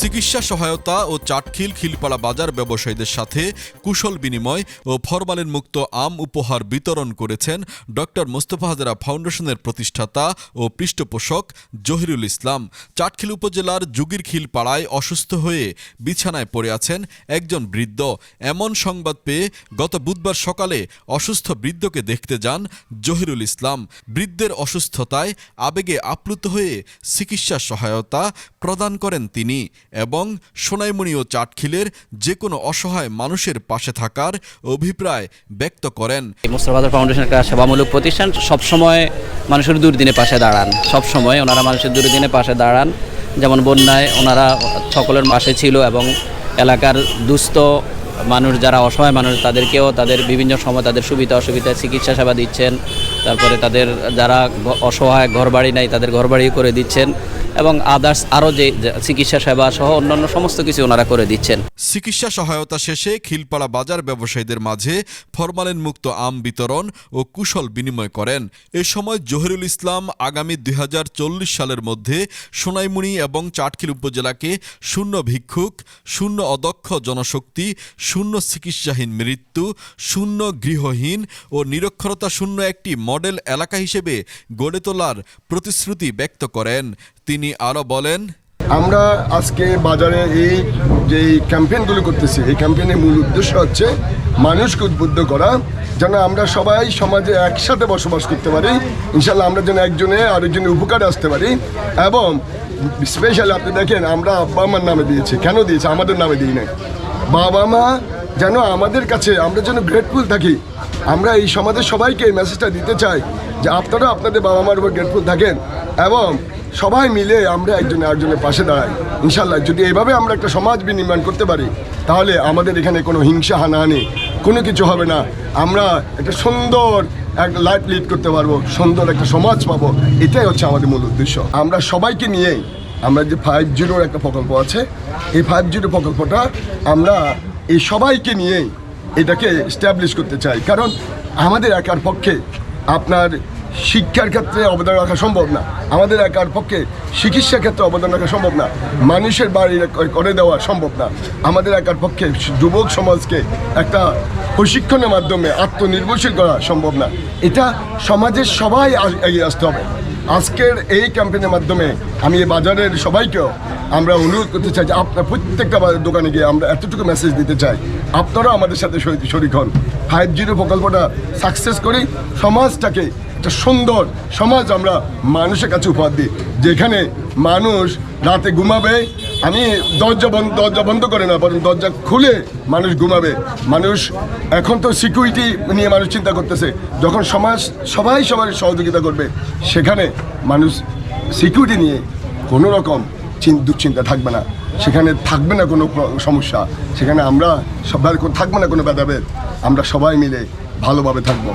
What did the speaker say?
চিকিৎসা সহায়তা ও চাটখিল খিলপাড়া বাজার ব্যবসায়ীদের সাথে কুশল বিনিময় ও ফরমালিন মুক্ত আম উপহার বিতরণ করেছেন ডক্টর মোস্তফা হাজারা ফাউন্ডেশনের প্রতিষ্ঠাতা ও পৃষ্ঠপোষক জহিরুল ইসলাম। চাটখিল উপজেলার যুগির খিলপাড়ায় অসুস্থ হয়ে বিছানায় পড়ে আছেন একজন বৃদ্ধ। এমন সংবাদ পেয়ে গত বুধবার সকালে অসুস্থ বৃদ্ধকে দেখতে যান জহিরুল ইসলাম। বৃদ্ধের অসুস্থতায় আবেগে আপ্লুত হয়ে চিকিৎসা সহায়তা প্রদান করেন তিনি। এবং সোনাইমণি ও চাটখিলের যে কোনো অসহায় মানুষের পাশে থাকার অভিপ্রায় ব্যক্ত করেন। মোস্তফাদার ফাউন্ডেশন একটা সেবামূলক প্রতিষ্ঠান সবসময় মানুষের দুর্দিনে পাশে দাঁড়ান। সবসময় ওনারা মানুষের দুর্দিনে পাশে দাঁড়ান। যেমন বন্যায় ওনারা সকলের পাশে ছিল এবং এলাকার দুস্থ মানুষ যারা অসহায় মানুষ, তাদেরকেও তাদের বিভিন্ন সময় তাদের সুবিধা অসুবিধা চিকিৎসা সেবা দিচ্ছেন। তারপরে তাদের যারা অসহায় ঘরবাড়ি নাই, তাদের ঘরবাড়ি করে দিচ্ছেন এবং আদার্স আরও যে চিকিৎসা সেবা সহ অন্যান্য সমস্ত কিছু ওনারা করে দিচ্ছেন। চিকিৎসা সহায়তা শেষে খিলপাড়া বাজার ব্যবসায়ীদের মাঝে ফরমালিন মুক্ত আম বিতরণ ও কুশল বিনিময় করেন। এ সময় জহিরুল ইসলাম আগামী দুই হাজার চল্লিশ সালের মধ্যে সোনাইমুনি এবং চাটখিল উপজেলাকে শূন্য ভিক্ষুক, শূন্য অদক্ষ জনশক্তি, শূন্য চিকিৎসাহীন মৃত্যু, শূন্য গৃহহীন ও নিরক্ষরতা শূন্য একটি মডেল এলাকা হিসেবে গড়ে তোলার প্রতিশ্রুতি ব্যক্ত করেন। তিনি আরও বলেন আমরা আজকে বাজারে এই যে ক্যাম্পেইনগুলো করতেছি, এই ক্যাম্পেইনের মূল উদ্দেশ্য হচ্ছে মানুষকে উদ্বুদ্ধ করা, যেন আমরা সবাই সমাজে একসাথে বসবাস করতে পারি, ইনশাল্লাহ আমরা যেন একজনে আরেকজনের উপকারে আসতে পারি, এবং স্পেশালি আপনি দেখেন আমরা আব্বা আমার নামে দিয়েছি, কেন দিয়েছি? আমাদের নামে দিই নাই। বাবা মা যেন আমাদের কাছে, আমরা যেন গ্রেটফুল থাকি। আমরা এই সমাজের সবাইকে এই মেসেজটা দিতে চাই যে আপনারা আপনাদের বাবা মার উপর গ্রেটফুল থাকেন, এবং সবাই মিলে আমরা একজন আরেকজনের পাশে দাঁড়াই। ইনশাল্লাহ যদি এইভাবে আমরা একটা সমাজ বিনির্মাণ করতে পারি, তাহলে আমাদের এখানে কোনো হিংসা, হানাহানি কোনো কিছু হবে না। আমরা একটা সুন্দর এক লাইফ লিড করতে পারব, সুন্দর একটা সমাজ পাবো, এটাই হচ্ছে আমাদের মূল উদ্দেশ্য। আমরা সবাইকে নিয়েই আমরা যে ফাইভ জিরোর একটা প্রকল্প আছে, এই ফাইভ জিরো প্রকল্পটা আমরা এই সবাইকে নিয়েই এটাকে স্ট্যাবলিশ করতে চাই। কারণ আমাদের একার পক্ষে আপনার শিক্ষার ক্ষেত্রে অবদান রাখা সম্ভব না। আমাদের একার পক্ষে চিকিৎসা ক্ষেত্রে অবদান রাখা সম্ভব না। মানুষের বাড়ি করে দেওয়া সম্ভব না। আমাদের একার পক্ষে যুবক সমাজকে একটা প্রশিক্ষণের মাধ্যমে আত্মনির্ভরশীল করা সম্ভব না। এটা সমাজের সবাই এগিয়ে আসতে হবে। আজকের এই ক্যাম্পেইনের মাধ্যমে আমি এই বাজারের সবাইকেও আমরা অনুরোধ করতে চাই যে আপনার প্রত্যেকটা দোকানে গিয়ে আমরা এতটুকু মেসেজ দিতে চাই। আপনারাও আমাদের সাথে শরী- শরিক হন। ফাইভ জিরো প্রকল্পটা সাকসেস করি। সমাজটাকে একটা সুন্দর সমাজ আমরা মানুষের কাছে উপহার দিই। যেখানে মানুষ রাতে ঘুমাবে, আমি দরজা বন্ধ দরজা বন্ধ করে না, বরং দরজা খুলে মানুষ ঘুমাবে। মানুষ এখন তো সিকিউরিটি নিয়ে মানুষ চিন্তা করতেছে। যখন সমাজ, সবাই সবার সহযোগিতা করবে, সেখানে মানুষ সিকিউরিটি নিয়ে কোনো রকম চিন- দুশ্চিন্তা থাকবে না। সেখানে থাকবে না কোনো সমস্যা। সেখানে আমরা সবাই থাকবে না কোনো ভেদাভেদ। আমরা সবাই মিলে ভালোভাবে থাকব।